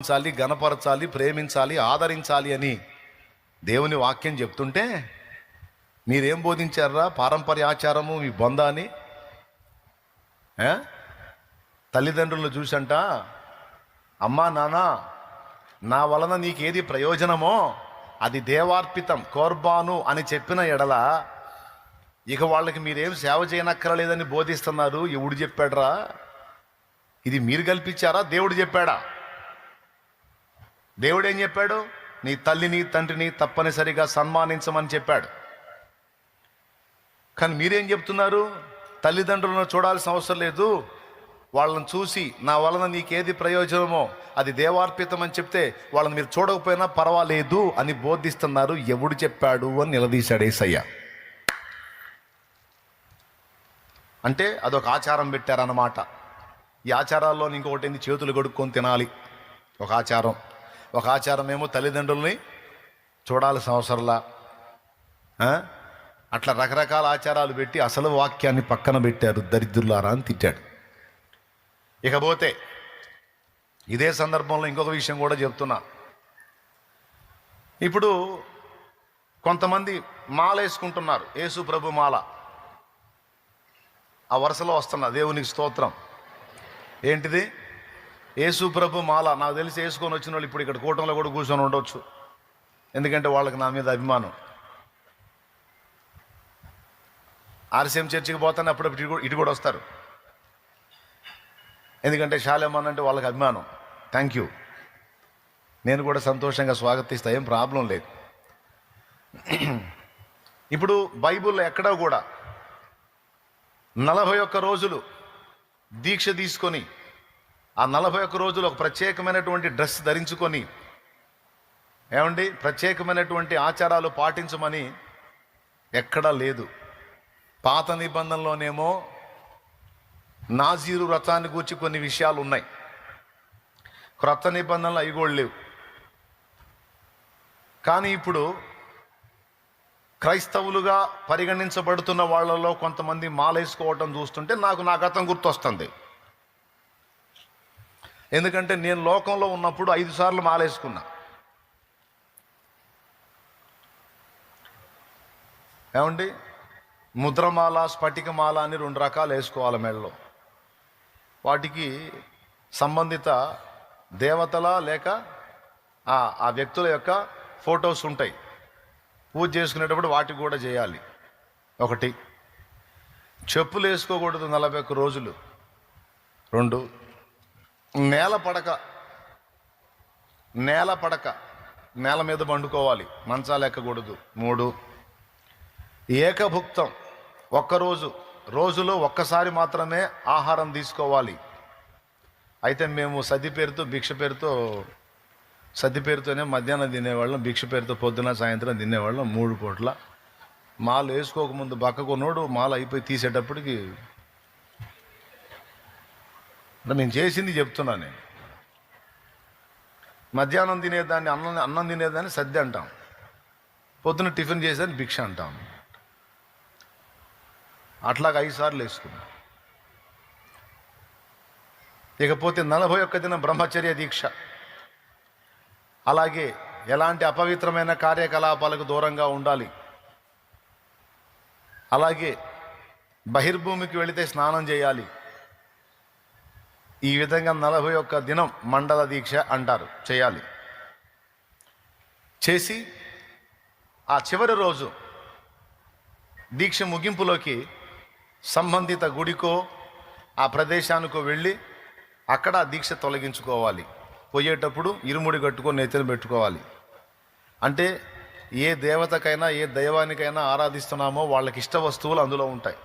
ఆరాధించాలి గణపరచాలి ప్రేమించాలి ఆదరించాలి అని దేవుని వాక్యం చెప్తుంటే మీరేం బోధించారా? పారంపర్య ఆచారము మీ బొంద అని తల్లిదండ్రులను చూసంట అమ్మా నాన్న నా వలన నీకేది ప్రయోజనమో అది దేవార్పితం కోర్బాను అని చెప్పిన ఎడల ఇక వాళ్ళకి మీరేం సేవ చేయనక్కరలేదని బోధిస్తున్నారు. ఎవడు చెప్పాడరా? ఇది మీరు కల్పించారా? దేవుడు చెప్పాడా? దేవుడు ఏం చెప్పాడు? నీ తల్లిని తండ్రిని తప్పనిసరిగా సన్మానించమని చెప్పాడు. కానీ మీరేం చెప్తున్నారు? తల్లిదండ్రులను చూడాల్సిన అవసరం లేదు. వాళ్ళని చూసి నా వలన నీకేది ప్రయోజనమో అది దేవార్పితం అని చెప్తే వాళ్ళని మీరు చూడకపోయినా పర్వాలేదు అని బోధిస్తున్నారు. ఎవడు చెప్పాడు అని నిలదీశాడు ఏసయ్య. అంటే అదొక ఆచారం పెట్టారన్నమాట. ఈ ఆచారాల్లో ఇంకొకటి చేతులు కడుక్కొని తినాలి. ఒక ఆచారం. ఒక ఆచారం ఏమో తల్లిదండ్రుల్ని చూడాల్సిన అవసరంలా. అట్లా రకరకాల ఆచారాలు పెట్టి అసలు వాక్యాన్ని పక్కన పెట్టారు దరిద్రులారా అని తిట్టాడు. ఇకపోతే ఇదే సందర్భంలో ఇంకొక విషయం కూడా చెప్తున్నా. ఇప్పుడు కొంతమంది మాల వేసుకుంటున్నారు యేసు ప్రభు మాల. ఆ వరుసలో వస్తున్న దేవునికి స్తోత్రం. ఏంటిది? యేసు ప్రభు మాల. నాకు తెలిసి వేసుకొని వచ్చిన వాళ్ళు ఇప్పుడు ఇక్కడ కూటంలో కూడా కూర్చొని ఉండొచ్చు. ఎందుకంటే వాళ్ళకి నా మీద అభిమానం. ఆర్సీఎం చర్చికి పోతాను అప్పుడప్పుడు ఇటు కూడా- ఇటు కూడా వస్తారు. ఎందుకంటే శాలేమన్ అంటే వాళ్ళకి అభిమానం. థ్యాంక్ యూ నేను కూడా సంతోషంగా స్వాగతిస్తా. ఏం ప్రాబ్లం లేదు. ఇప్పుడు బైబిల్లో ఎక్కడా కూడా నలభై ఒక్క రోజులు దీక్ష తీసుకొని ఆ నలభై ఒక్క రోజులు ఒక ప్రత్యేకమైనటువంటి డ్రెస్ ధరించుకొని ఏమండి? ప్రత్యేకమైనటువంటి ఆచారాలు పాటించమని ఎక్కడా లేదు. పాత నిబంధనలోనేమో నాజీరు వ్రతాన్ని గూర్చి కొన్ని విషయాలు ఉన్నాయి క్రొత్త నిబంధనలు అవి కూడా లేవు. కానీ ఇప్పుడు క్రైస్తవులుగా పరిగణించబడుతున్న వాళ్ళలో కొంతమంది మాలేసుకోవటం చూస్తుంటే నాకు నా గతం గుర్తొస్తుంది. ఎందుకంటే నేను లోకంలో ఉన్నప్పుడు ఐదు సార్లు మాలేసుకున్నా. ఏమండి? ముద్రమాల స్ఫటికమాల అని రెండు రకాలు వేసుకోవాలి మెడలో. వాటికి సంబంధిత దేవతల లేక ఆ ఆ వ్యక్తుల యొక్క ఫొటోస్ ఉంటాయి. పూజ చేసుకునేటప్పుడు వాటికి కూడా చేయాలి. ఒకటి చెప్పులు వేసుకోకూడదు నలభై ఒక్క రోజులు. రెండు నేల పడక. నేల పడక. నేల మీద పండుకోవాలి. మంచాలు ఎక్కకూడదు. మూడు. ఏకభుక్తం. ఒక్కరోజు. రోజులో ఒక్కసారి మాత్రమే ఆహారం తీసుకోవాలి. అయితే మేము సతి పేరుతో భిక్ష పేరుతో సతి పేరుతోనే మధ్యాహ్నం తినేవాళ్ళం. భిక్ష పేరుతో పొద్దున సాయంత్రం తినేవాళ్ళం. మూడు పూట్ల. మాలు వేసుకోకముందు బక్కకున్నోడు మాలు అయిపోయి తీసేటప్పటికి అంటే నేను చేసింది చెప్తున్నా నేను. మధ్యాహ్నం తినేదాన్ని అన్నం అన్నం తినేదాన్ని సద్ది అంటాం. పొద్దున టిఫిన్ చేసేదాన్ని భిక్ష అంటాం. అట్లాగ ఐదు సార్లు వేసుకున్నా. ఇకపోతే నలభై ఒక్క దిన బ్రహ్మచర్య దీక్ష. అలాగే ఎలాంటి అపవిత్రమైన కార్యకలాపాలకు దూరంగా ఉండాలి. అలాగే బహిర్భూమికి వెళితే స్నానం చేయాలి. ఈ విధంగా నలభై ఒక్క దినం మండల దీక్ష అంటారు చేయాలి. చేసి ఆ చివరి రోజు దీక్ష ముగింపులోకి సంబంధిత గుడికో ఆ ప్రదేశానికో వెళ్ళి అక్కడ దీక్ష తొలగించుకోవాలి. పోయేటప్పుడు ఇరుముడి కట్టుకొని నెత్తిన పెట్టుకోవాలి. అంటే ఏ దేవతకైనా ఏ దైవానికైనా ఆరాధిస్తున్నామో వాళ్ళకి ఇష్ట వస్తువులు అందులో ఉంటాయి.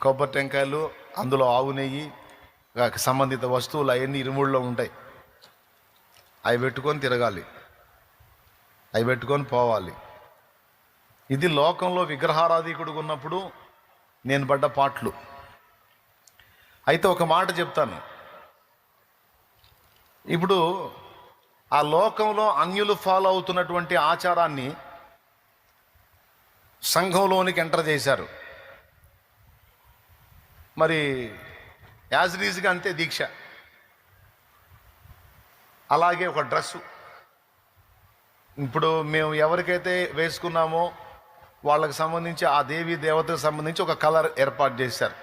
కొబ్బరి టెంకాయలు అందులో ఆవు నెయ్యి సంబంధిత వస్తువులు అవన్నీ ఇరుముడిలో ఉంటాయి. అవి పెట్టుకొని తిరగాలి. అవి పెట్టుకొని పోవాలి. ఇది లోకంలో విగ్రహారాధికుడు ఉన్నప్పుడు నేను పడ్డ పాటలు. అయితే ఒక మాట చెప్తాను. ఇప్పుడు ఆ లోకంలో అన్యులు ఫాలో అవుతున్నటువంటి ఆచారాన్ని సంఘంలోనికి ఎంటర్ చేశారు. మరి యాజ్ రీజ్గా అంతే దీక్ష. అలాగే ఒక డ్రెస్సు. ఇప్పుడు మేము ఎవరికైతే వేసుకున్నామో వాళ్ళకి సంబంధించి ఆ దేవి దేవతకు సంబంధించి ఒక కలర్ ఏర్పాటు చేశారు.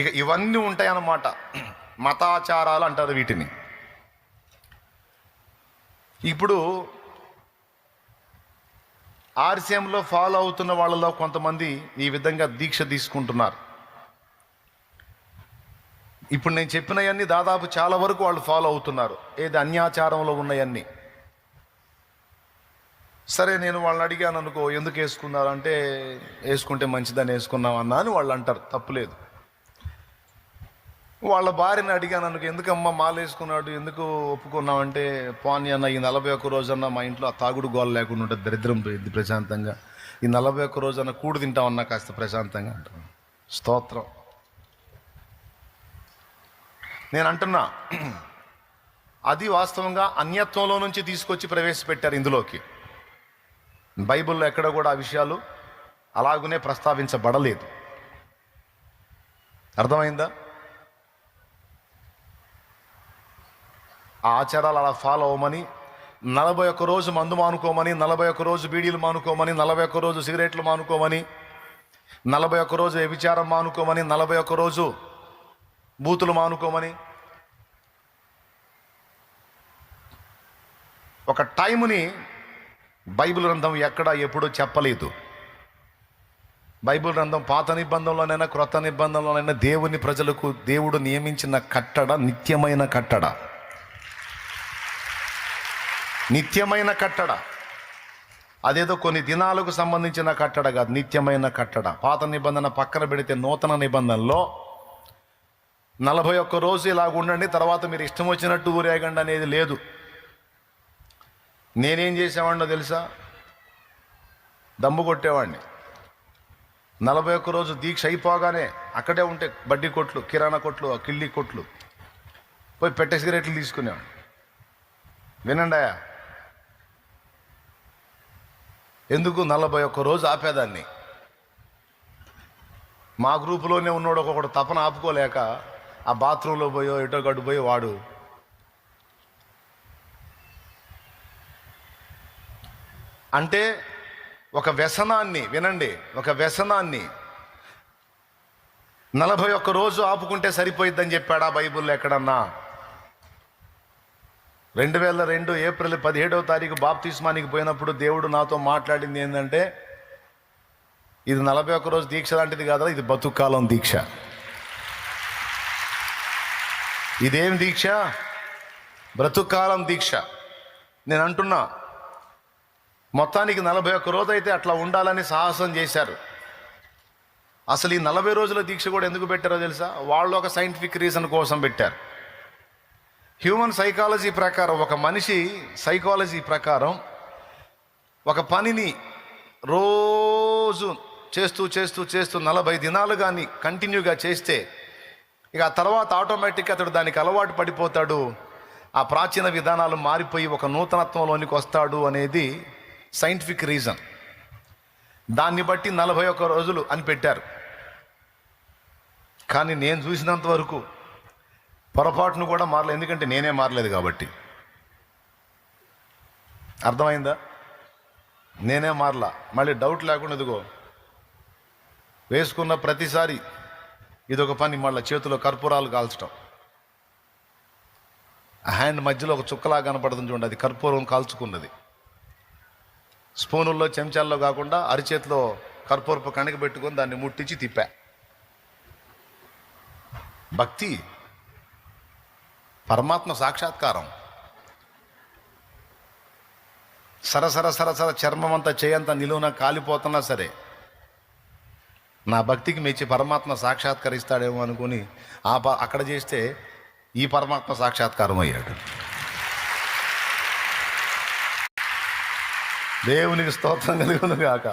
ఇక ఇవన్నీ ఉంటాయన్నమాట. మతాచారాలు అంటారు వీటిని. ఇప్పుడు ఆర్సీఎంలో ఫాలో అవుతున్న వాళ్ళలో కొంతమంది ఈ విధంగా దీక్ష తీసుకుంటున్నారు. ఇప్పుడు నేను చెప్పినవన్నీ దాదాపు చాలా వరకు వాళ్ళు ఫాలో అవుతున్నారు. ఏది అన్యాచారంలో ఉన్నాయన్నీ. సరే నేను వాళ్ళని అడిగాను అనుకో ఎందుకు వేసుకున్నారు? అంటే వేసుకుంటే మంచిదని వేసుకున్నాం అన్నా అని వాళ్ళు అంటారు. తప్పులేదు వాళ్ళ భార్యని అడిగాను అనుకో ఎందుకమ్మా మాల వేసుకున్నాడు ఎందుకు ఒప్పుకున్నావంటే పోనీ అన్న ఈ నలభై ఒక్క రోజన్నా మా ఇంట్లో ఆ తాగుడు గోల లేకుండా ఉంటుంది దరిద్రం పోయింది ప్రశాంతంగా. ఈ నలభై ఒక్క రోజన్నా కూడు తింటామన్నా కాస్త ప్రశాంతంగా అంటాను స్తోత్రం. నేను అంటున్నా అది వాస్తవంగా అన్యత్వంలో నుంచి తీసుకొచ్చి ప్రవేశపెట్టారు ఇందులోకి. బైబిల్లో ఎక్కడ కూడా ఆ విషయాలు అలాగునే ప్రస్తావించబడలేదు. అర్థమైందా? ఆ ఆచారాలు అలా ఫాలో అవ్వమని నలభై ఒక్క రోజు మందు మానుకోమని నలభై ఒక్క రోజు బీడీలు మానుకోమని నలభై ఒక్క రోజు సిగరెట్లు మానుకోమని నలభై ఒక్క రోజు వ్యభిచారం మానుకోమని నలభై ఒక్క రోజు బూతులు మానుకోమని. ఒక టైముని బైబిల్ గ్రంథం ఎక్కడ ఎప్పుడూ చెప్పలేదు. బైబిల్ గ్రంథం పాత నిబంధనలోనైనా క్రొత్త నిబంధనలోనైనా దేవుని ప్రజలకు దేవుడు నియమించిన కట్టడ నిత్యమైన కట్టడ. నిత్యమైన కట్టడ. అదేదో కొన్ని దినాలకు సంబంధించిన కట్టడ కాదు నిత్యమైన కట్టడ. పాత నిబంధన పక్కన పెడితే నూతన నిబంధనలో నలభై ఒక్క రోజు ఇలాగ ఉండండి తర్వాత మీరు ఇష్టం వచ్చినట్టు ఊరేగండి అనేది లేదు. నేనేం చేసేవాడినో తెలుసా? దమ్ము కొట్టేవాడిని. నలభై ఒక్క రోజు దీక్ష అయిపోగానే అక్కడే ఉంటే బడ్డీ కొట్లు కిరాణా కొట్లు కిళ్ళి కొట్లు పోయి పెట్టే సిగరెట్లు తీసుకునేవాడిని. వినండి ఎందుకు నలభై ఒక్క రోజు ఆపేదాన్ని? మా గ్రూపులోనే ఉన్నాడు ఒక్కొక్కడు తపన ఆపుకోలేక ఆ బాత్రూంలో పోయో ఎటో గడ్డు పోయి వాడు. అంటే ఒక వ్యసనాన్ని వినండి ఒక వ్యసనాన్ని నలభై ఒక్క రోజు ఆపుకుంటే సరిపోయిద్దని చెప్పాడా బైబుల్లో ఎక్కడన్నా? రెండు వేల రెండు ఏప్రిల్ పదిహేడవ తారీఖు బాప్తిస్మానికి పోయినప్పుడు దేవుడు నాతో మాట్లాడింది ఏంటంటే ఇది నలభై ఒక్క రోజు దీక్ష లాంటిది కాదా? ఇది బతుకాలం దీక్ష. ఇదేం దీక్ష? బ్రతుకాలం దీక్ష. నేను అంటున్నా మొత్తానికి నలభై ఒక్క రోజు అయితే అట్లా ఉండాలని సాహసం చేశారు. అసలు ఈ నలభై రోజుల దీక్ష కూడా ఎందుకు పెట్టారో తెలుసా? వాళ్ళు ఒక సైంటిఫిక్ రీజన్ కోసం పెట్టారు. హ్యూమన్ సైకాలజీ ప్రకారం ఒక మనిషి సైకాలజీ ప్రకారం ఒక పనిని రోజు చేస్తూ చేస్తూ చేస్తూ నలభై దినాలు కానీ కంటిన్యూగా చేస్తే ఇక ఆ తర్వాత ఆటోమేటిక్గా అతడు దానికి అలవాటు పడిపోతాడు. ఆ ప్రాచీన విధానాలు మారిపోయి ఒక నూతనత్వంలోనికి వస్తాడు అనేది సైంటిఫిక్ రీజన్ దాన్ని బట్టి నలభై ఒక్క రోజులు అని పెట్టారు. కానీ నేను చూసినంత వరకు పొరపాటును కూడా మారలేదు ఎందుకంటే నేనే మారలేదు కాబట్టి. అర్థమైందా? నేనే మారలా. మళ్ళీ డౌట్ లేకుండా ఇదిగో వేసుకున్న ప్రతిసారి ఇదొక పని మళ్ళీ చేతిలో కర్పూరాలు కాల్చడం హ్యాండ్ మధ్యలో ఒక చుక్కలా కనపడుతుంది చూడండి అది కర్పూరం కాల్చుకున్నది. స్పూనుల్లో చెంచాల్లో కాకుండా అరిచేతిలో కర్పూరపు కణిక పెట్టుకొని దాన్ని ముట్టించి తిప్పా. భక్తి పరమాత్మ సాక్షాత్కారం. సరసర సరసర చర్మం అంతా చేయంతా నిలువున కాలిపోతున్నా సరే నా భక్తికి మెచ్చి పరమాత్మ సాక్షాత్కరిస్తాడేమో అనుకుని ఆ ప- అక్కడ చేస్తే ఈ పరమాత్మ సాక్షాత్కారం అయ్యాడు దేవునికి స్తోత్రం కలుగును కాక